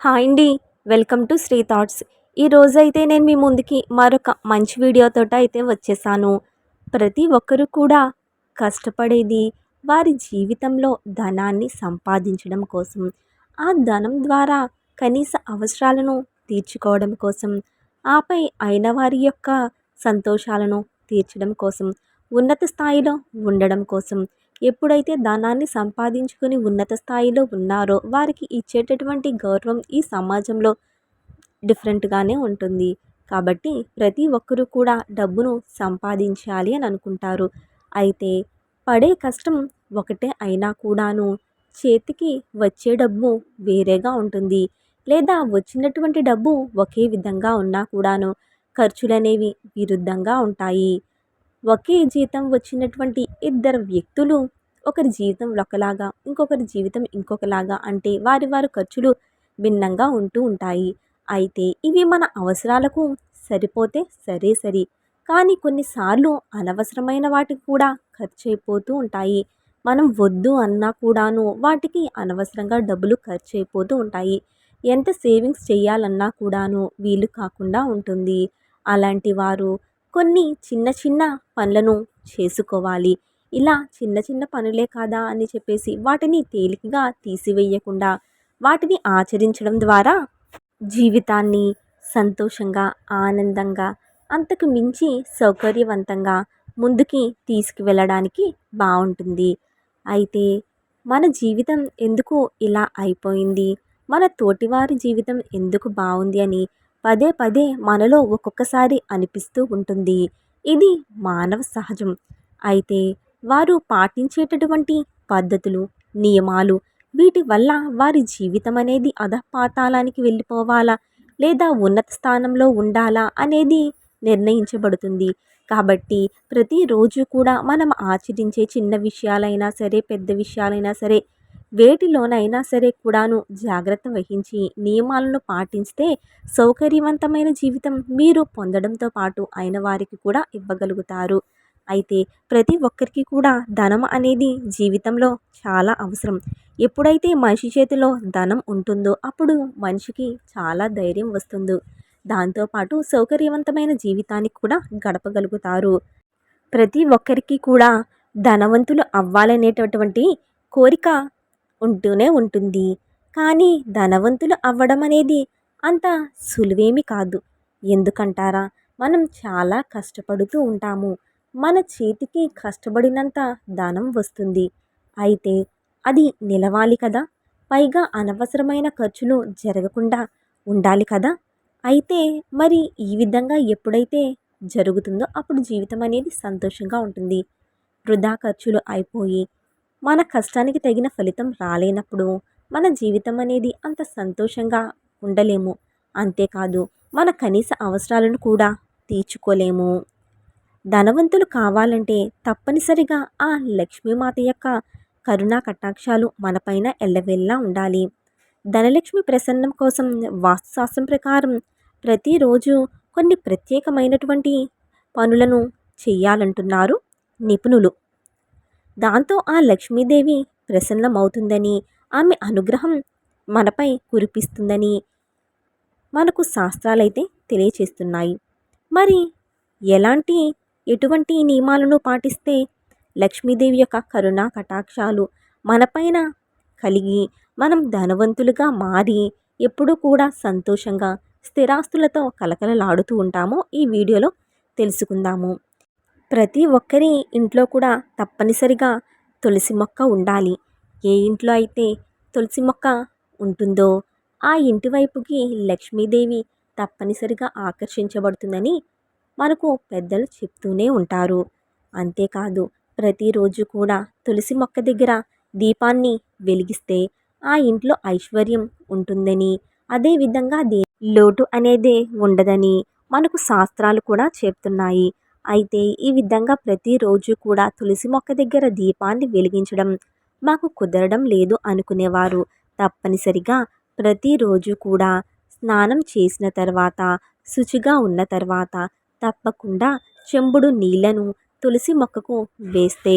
Hi అండి welcome to Shri thoughts. ఈరోజు అయితే నేను మీ ముందుకి మరొక మంచి వీడియోతో అయితే వచ్చేసాను. ప్రతి ఒక్కరూ కూడా కష్టపడేది వారి జీవితంలో ధనాన్ని సంపాదించడం కోసం ఆ ధనం ద్వారా కనీస అవసరాలను తీర్చుకోవడం కోసం ఆపై అయిన వారి యొక్క సంతోషాలను తీర్చడం కోసం ఉన్నత స్థాయిలో ఉండడం కోసం ఎప్పుడైతే ధనాన్ని సంపాదించుకుని ఉన్నత స్థాయిలో ఉన్నారో వారికి ఇచ్చేటటువంటి గౌరవం ఈ సమాజంలో డిఫరెంట్గానే ఉంటుంది. కాబట్టి ప్రతి ఒక్కరూ కూడా డబ్బును సంపాదించాలి అని అనుకుంటారు. అయితే పడే కష్టం ఒకటే అయినా కూడాను చేతికి వచ్చే డబ్బు వేరేగా ఉంటుంది. లేదా వచ్చినటువంటి డబ్బు ఒకే విధంగా ఉన్నా కూడాను ఖర్చులు అనేవి విరుద్ధంగా ఉంటాయి. ఒకే జీతం వచ్చినటువంటి ఇద్దరు వ్యక్తులు ఒకరి జీవితం ఒకలాగా ఇంకొకరి జీవితం ఇంకొకలాగా అంటే వారి వారి ఖర్చులు భిన్నంగా ఉంటూ ఉంటాయి. అయితే ఇవి మన అవసరాలకు సరిపోతే సరే సరి కానీ కొన్నిసార్లు అనవసరమైన వాటికి కూడా ఖర్చు అయిపోతూ ఉంటాయి. మనం వద్దు అన్నా కూడాను వాటికి అనవసరంగా డబ్బులు ఖర్చు అయిపోతూ ఉంటాయి. ఎంత సేవింగ్స్ చేయాలన్నా కూడాను వీలు కాకుండా ఉంటుంది. అలాంటి వారు కొన్ని చిన్న చిన్న పనులను చేసుకోవాలి. ఇలా చిన్న చిన్న పనులే కాదా అని చెప్పేసి వాటిని తేలికగా తీసివేయకుండా వాటిని ఆచరించడం ద్వారా జీవితాన్ని సంతోషంగా ఆనందంగా అంతకు మించి సౌకర్యవంతంగా ముందుకి తీసుకువెళ్ళడానికి బాగుంటుంది అయితే మన జీవితం ఎందుకు ఇలా అయిపోయింది? మన తోటివారి జీవితం ఎందుకు బాగుంది అని పదే పదే మనలో ఒక్కొక్కసారి అనిపిస్తూ ఉంటుంది. ఇది మానవ సహజం. అయితే వారు పాటించేటటువంటి పద్ధతులు నియమాలు వీటి వల్ల వారి జీవితం అనేది అధపాతాళానికి వెళ్ళిపోవాలా? లేదా ఉన్నత స్థానంలో ఉండాలా? అనేది నిర్ణయించబడుతుంది. కాబట్టి ప్రతిరోజు కూడా మనం ఆచరించే చిన్న విషయాలైనా సరే పెద్ద విషయాలైనా సరే వేటిలోనైనా సరే కూడాను జాగ్రత్త వహించి నియమాలను పాటిస్తే సౌకర్యవంతమైన జీవితం మీరు పొందడంతో పాటు అయిన వారికి కూడా ఇవ్వగలుగుతారు. అయితే ప్రతి ఒక్కరికి కూడా ధనం అనేది జీవితంలో చాలా అవసరం. ఎప్పుడైతే మనిషి చేతిలో ధనం ఉంటుందో అప్పుడు మనిషికి చాలా ధైర్యం వస్తుంది. దాంతోపాటు సౌకర్యవంతమైన జీవితానికి కూడా గడపగలుగుతారు. ప్రతి ఒక్కరికి కూడా ధనవంతులు అవ్వాలనేటటువంటి కోరిక ఉంటూనే ఉంటుంది. కానీ ధనవంతులు అవ్వడం అనేది అంత సులువేమి కాదు. ఎందుకంటారా? మనం చాలా కష్టపడుతూ ఉంటాము. మన చేతికి కష్టపడినంత ధనం వస్తుంది. అయితే అది నిలవాలి కదా? పైగా అనవసరమైన ఖర్చులు జరగకుండా ఉండాలి కదా? అయితే మరి ఈ విధంగా ఎప్పుడైతే జరుగుతుందో అప్పుడు జీవితం అనేది సంతోషంగా ఉంటుంది. వృధా ఖర్చులు అయిపోయి మన కష్టానికి తగిన ఫలితం రాలేనప్పుడు మన జీవితం అనేది అంత సంతోషంగా ఉండలేము. అంతేకాదు మన కనీస అవసరాలను కూడా తీర్చుకోలేము. ధనవంతులు కావాలంటే తప్పనిసరిగా ఆ లక్ష్మీమాత యొక్క కరుణా కటాక్షాలు మనపైన ఎల్లవెల్లా ఉండాలి. ధనలక్ష్మి ప్రసన్నం కోసం వాస్తుశాస్త్రం ప్రకారం ప్రతిరోజు కొన్ని ప్రత్యేకమైనటువంటి పనులను చేయాలంటున్నారు నిపుణులు. దాంతో ఆ లక్ష్మీదేవి ప్రసన్నమవుతుందని ఆమె అనుగ్రహం మనపై కురిపిస్తుందని మనకు శాస్త్రాలైతే తెలియచేస్తున్నాయి. మరి ఎలాంటి ఎటువంటి నియమాలను పాటిస్తే లక్ష్మీదేవి యొక్క కరుణా కటాక్షాలు మనపైన కలిగి మనం ధనవంతులుగా మారి ఎప్పుడూ కూడా సంతోషంగా స్థిరాస్తులతో కలకలలాడుతూ ఉంటామో ఈ వీడియోలో తెలుసుకుందాము. ప్రతి ఒక్కరి ఇంట్లో కూడా తప్పనిసరిగా తులసి మొక్క ఉండాలి. ఏ ఇంట్లో అయితే తులసి మొక్క ఉంటుందో ఆ ఇంటి వైపుకి లక్ష్మీదేవి తప్పనిసరిగా ఆకర్షించబడుతుందని మనకు పెద్దలు చెప్తూనే ఉంటారు. అంతేకాదు ప్రతిరోజు కూడా తులసి మొక్క దగ్గర దీపాన్ని వెలిగిస్తే ఆ ఇంట్లో ఐశ్వర్యం ఉంటుందని అదేవిధంగా దే లోటు అనేది ఉండదని మనకు శాస్త్రాలు కూడా చెప్తున్నాయి. అయితే ఈ విధంగా ప్రతిరోజు కూడా తులసి మొక్క దగ్గర దీపాన్ని వెలిగించడం మాకు కుదరడం లేదు అనుకునేవారు. తప్పనిసరిగా ప్రతిరోజు కూడా స్నానం చేసిన తర్వాత శుచిగా ఉన్న తర్వాత తప్పకుండా చెంబుడు నీళ్ళను తులసి మొక్కకు వేస్తే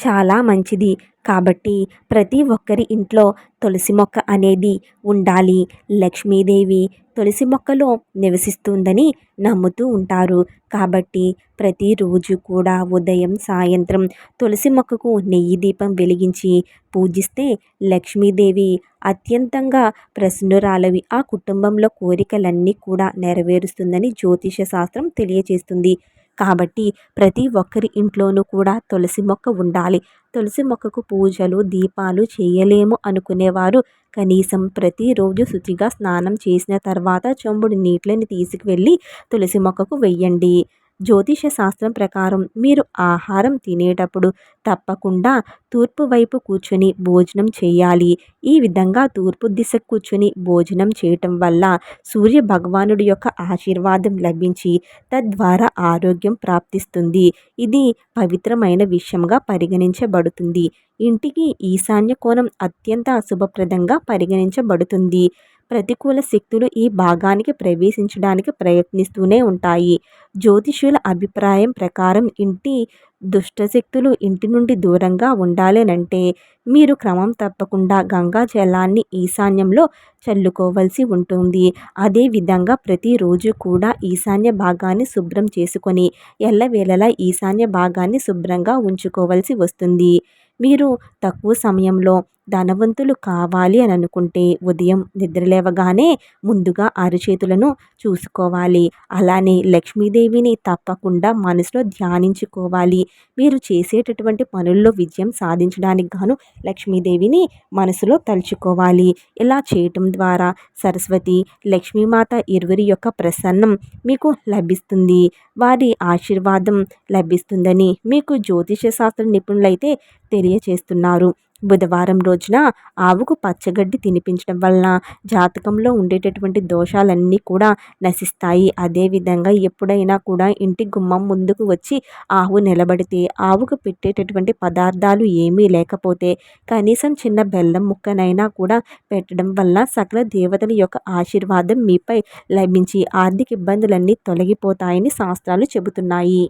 చాలా మంచిది. కాబట్టి ప్రతి ఒక్కరి ఇంట్లో తులసి మొక్క అనేది ఉండాలి. లక్ష్మీదేవి తులసి మొక్కలో నివసిస్తుందని నమ్ముతూ ఉంటారు. కాబట్టి ప్రతిరోజు కూడా ఉదయం సాయంత్రం తులసి మొక్కకు నెయ్యి దీపం వెలిగించి పూజిస్తే లక్ష్మీదేవి అత్యంతంగా ప్రసన్నురాలవి. ఆ కుటుంబంలో కోరికలన్నీ కూడా నెరవేరుస్తుందని జ్యోతిష శాస్త్రం తెలియజేస్తుంది కాబట్టి ప్రతి ఒక్కరి ఇంట్లోనూ కూడా తులసి మొక్క ఉండాలి. తులసి మొక్కకు పూజలు దీపాలు చేయలేము అనుకునేవారు. కనీసం ప్రతిరోజు శుచిగా స్నానం చేసిన తర్వాత చెంబుడు నీటిని తీసుకువెళ్ళి తులసి మొక్కకు వెయ్యండి జ్యోతిష శాస్త్రం ప్రకారం మీరు ఆహారం తినేటప్పుడు తప్పకుండా తూర్పు వైపు కూర్చుని భోజనం చేయాలి. ఈ విధంగా తూర్పు దిశ కూర్చుని భోజనం చేయటం వల్ల సూర్య భగవానుడి యొక్క ఆశీర్వాదం లభించి తద్వారా ఆరోగ్యం ప్రాప్తిస్తుంది. ఇది పవిత్రమైన విషయంగా పరిగణించబడుతుంది. ఇంటికి ఈశాన్య కోణం అత్యంత శుభప్రదంగా పరిగణించబడుతుంది. ప్రతికూల శక్తులు ఈ భాగానికి ప్రవేశించడానికి ప్రయత్నిస్తూనే ఉంటాయి. జ్యోతిష్యుల అభిప్రాయం ప్రకారం ఇంటి దుష్టశక్తులు ఇంటి నుండి దూరంగా ఉండాలనంటే మీరు క్రమం తప్పకుండా గంగా జలాన్ని ఈశాన్యంలో చల్లుకోవలసి ఉంటుంది. అదేవిధంగా ప్రతిరోజు కూడా ఈశాన్య భాగాన్ని శుభ్రం చేసుకొని ఎల్లవేళలా ఈశాన్య భాగాన్ని శుభ్రంగా ఉంచుకోవలసి వస్తుంది. మీరు తక్కువ సమయంలో ధనవంతులు కావాలి అని అనుకుంటే ఉదయం నిద్రలేవగానే ముందుగా అరిచేతులను చూసుకోవాలి. అలానే లక్ష్మీదేవిని తప్పకుండా మనసులో ధ్యానించుకోవాలి. మీరు చేసేటటువంటి పనుల్లో విజయం సాధించడానికి గాను లక్ష్మీదేవిని మనసులో తలుచుకోవాలి. ఇలా చేయటం ద్వారా సరస్వతి లక్ష్మీమాత ఇరువురి యొక్క ప్రసన్నం మీకు లభిస్తుంది. వారి ఆశీర్వాదం లభిస్తుందని మీకు జ్యోతిష శాస్త్ర నిపుణులైతే తెలియచేస్తున్నారు. బుధవారం రోజున ఆవుకు పచ్చగడ్డి తినిపించడం వలన జాతకంలో ఉండేటటువంటి దోషాలన్నీ కూడా నశిస్తాయి. అదేవిధంగా ఎప్పుడైనా కూడా ఇంటి గుమ్మం ముందుకు వచ్చి ఆవు నిలబడితే ఆవుకు పెట్టేటటువంటి పదార్థాలు ఏమీ లేకపోతే కనీసం చిన్న బెల్లం ముక్కనైనా కూడా పెట్టడం వల్ల సకల దేవతల యొక్క ఆశీర్వాదం మీపై లభించి ఆర్థిక ఇబ్బందులన్నీ తొలగిపోతాయని శాస్త్రాలు చెబుతున్నాయి.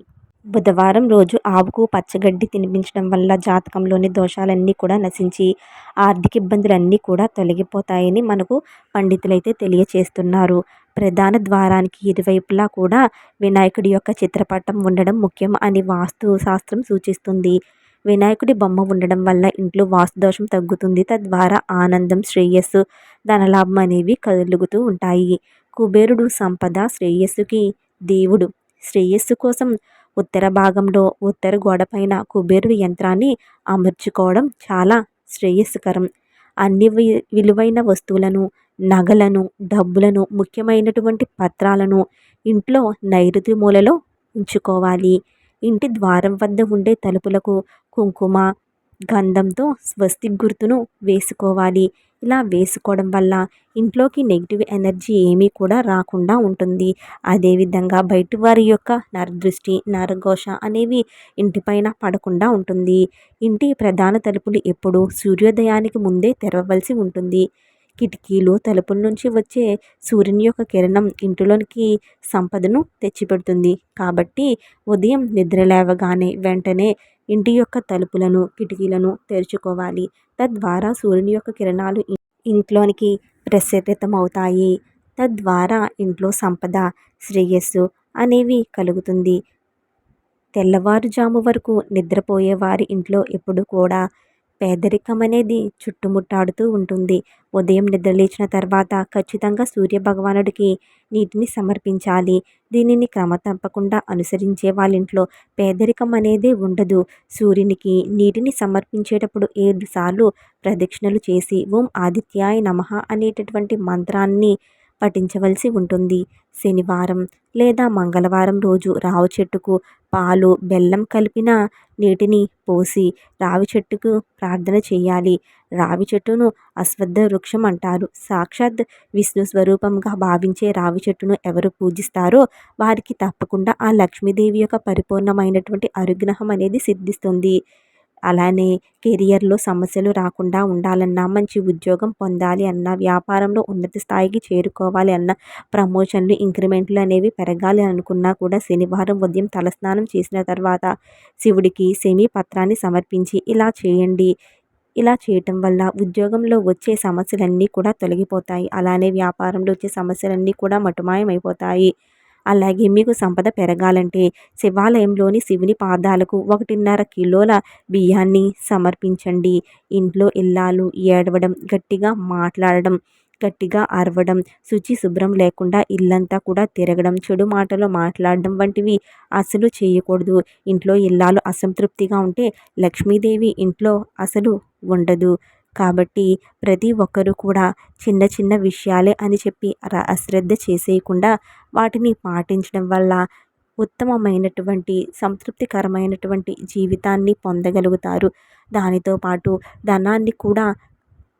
బుధవారం రోజు ఆవుకు పచ్చగడ్డి తినిపించడం వల్ల జాతకంలోని దోషాలన్నీ కూడా నశించి ఆర్థిక ఇబ్బందులన్నీ కూడా తొలగిపోతాయని మనకు పండితులైతే తెలియచేస్తున్నారు. ప్రధాన ద్వారానికి ఇరువైపులా కూడా వినాయకుడి యొక్క చిత్రపటం ఉండడం ముఖ్యం అని వాస్తు శాస్త్రం సూచిస్తుంది. వినాయకుడి బొమ్మ ఉండడం వల్ల ఇంట్లో వాస్తు దోషం తగ్గుతుంది. తద్వారా ఆనందం శ్రేయస్సు ధనలాభం అనేవి కలుగుతూ ఉంటాయి. కుబేరుడు సంపద శ్రేయస్సుకి దేవుడు. శ్రేయస్సు కోసం ఉత్తర భాగంలో ఉత్తర గోడపైన కుబేరుడి యంత్రాన్ని అమర్చుకోవడం చాలా శ్రేయస్కరం. అన్ని విలువైన వస్తువులను నగలను డబ్బులను ముఖ్యమైనటువంటి పత్రాలను ఇంట్లో నైరుతి మూలలో ఉంచుకోవాలి. ఇంటి ద్వారం వద్ద ఉండే తలుపులకు కుంకుమ గంధంతో స్వస్తి గుర్తును వేసుకోవాలి. ఇలా వేసుకోవడం వల్ల ఇంట్లోకి నెగిటివ్ ఎనర్జీ ఏమీ కూడా రాకుండా ఉంటుంది. అదేవిధంగా బయట వారి యొక్క నరదృష్టి నరఘోష అనేవి ఇంటిపైన పడకుండా ఉంటుంది. ఇంటి ప్రధాన తలుపులు ఎప్పుడూ సూర్యోదయానికి ముందే తెరవవలసి ఉంటుంది. కిటికీలు తలుపుల నుంచి వచ్చే సూర్యుని యొక్క కిరణం ఇంటిలోనికి సంపదను తెచ్చిపెడుతుంది. కాబట్టి ఉదయం నిద్ర లేవగానే వెంటనే ఇంటి యొక్క తలుపులను కిటికీలను తెరుచుకోవాలి. తద్వారా సూర్యుని యొక్క కిరణాలు ఇంట్లోనికి ప్రసరితమవుతాయి. తద్వారా ఇంట్లో సంపద శ్రేయస్సు అనేవి కలుగుతుంది. తెల్లవారుజాము వరకు నిద్రపోయే వారి ఇంట్లో ఎప్పుడు కూడా పేదరికం అనేది చుట్టుముట్టాడుతూ ఉంటుంది. ఉదయం నిద్రలేచిన తర్వాత ఖచ్చితంగా సూర్య భగవానుడికి నీటిని సమర్పించాలి. దీనిని క్రమ తప్పకుండా అనుసరించే వాళ్ళ ఇంట్లో పేదరికం అనేది ఉండదు. సూర్యునికి నీటిని సమర్పించేటప్పుడు ఏడు సార్లు ప్రదక్షిణలు చేసి ఓం ఆదిత్యాయ నమః అనేటటువంటి మంత్రాన్ని పఠించవలసి ఉంటుంది. శనివారం లేదా మంగళవారం రోజు రావి చెట్టుకు పాలు బెల్లం కలిపిన నీటిని పోసి రావి చెట్టుకు ప్రార్థన చేయాలి. రావి చెట్టును అశ్వద్ధ వృక్షం అంటారు. సాక్షాత్ విష్ణు స్వరూపంగా భావించే రావి చెట్టును ఎవరు పూజిస్తారో వారికి తప్పకుండా ఆ లక్ష్మీదేవి యొక్క పరిపూర్ణమైనటువంటి అనుగ్రహం అనేది సిద్ధిస్తుంది. అలానే కెరియర్లో సమస్యలు రాకుండా ఉండాలన్నా మంచి ఉద్యోగం పొందాలి అన్న వ్యాపారంలో ఉన్నత స్థాయికి చేరుకోవాలి అన్న ప్రమోషన్లు ఇంక్రిమెంట్లు అనేవి పెరగాలి అనుకున్నా కూడా శనివారం ఉదయం తలస్నానం చేసిన తర్వాత శివుడికి సెమీ పత్రాన్ని సమర్పించి ఇలా చేయండి. ఇలా చేయటం వల్ల ఉద్యోగంలో వచ్చే సమస్యలన్నీ కూడా తొలగిపోతాయి. అలానే వ్యాపారంలో వచ్చే సమస్యలన్నీ కూడా మటుమాయమైపోతాయి. అలాగే మీకు సంపద పెరగాలంటే శివాలయంలోని శివుని పాదాలకు ఒకటిన్నర కిలోల బియ్యాన్ని సమర్పించండి. ఇంట్లో ఇల్లాలు ఏడవడం గట్టిగా మాట్లాడడం గట్టిగా అరవడం శుచి శుభ్రం లేకుండా ఇల్లంతా కూడా తిరగడం చెడు మాటలు మాట్లాడడం వంటివి అసలు చేయకూడదు. ఇంట్లో ఇల్లాలు అసంతృప్తిగా ఉంటే లక్ష్మీదేవి ఇంట్లో అసలు ఉండదు. కాబట్టి ప్రతి ఒక్కరూ కూడా చిన్న చిన్న విషయాలే అని చెప్పి అశ్రద్ధ చేసేయకుండా వాటిని పాటించడం వల్ల ఉత్తమమైనటువంటి సంతృప్తికరమైనటువంటి జీవితాన్ని పొందగలుగుతారు. దానితో పాటు ధనాన్ని కూడా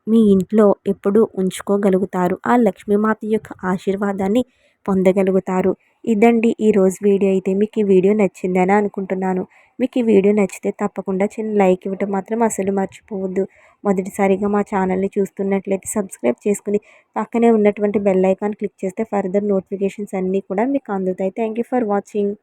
మీ ఇంట్లో ఎప్పుడూ ఉంచుకోగలుగుతారు. ఆ లక్ష్మీమాత యొక్క ఆశీర్వాదాన్ని పొందగలుగుతారు. ఇదండి ఈరోజు వీడియో. అయితే మీకు ఈ వీడియో నచ్చిందని అనుకుంటున్నాను. మీకు ఈ వీడియో నచ్చితే తప్పకుండా చిన్న లైక్ ఇవ్వటం మాత్రం అసలు మర్చిపోవద్దు. మొదటిసారిగా మా ఛానల్ని చూస్తున్నట్లయితే సబ్స్క్రైబ్ చేసుకుని పక్కనే ఉన్నటువంటి బెల్ ఐకాన్ క్లిక్ చేస్తే ఫర్దర్ నోటిఫికేషన్స్ అన్నీ కూడా మీకు అందుతాయి. Thank you for watching.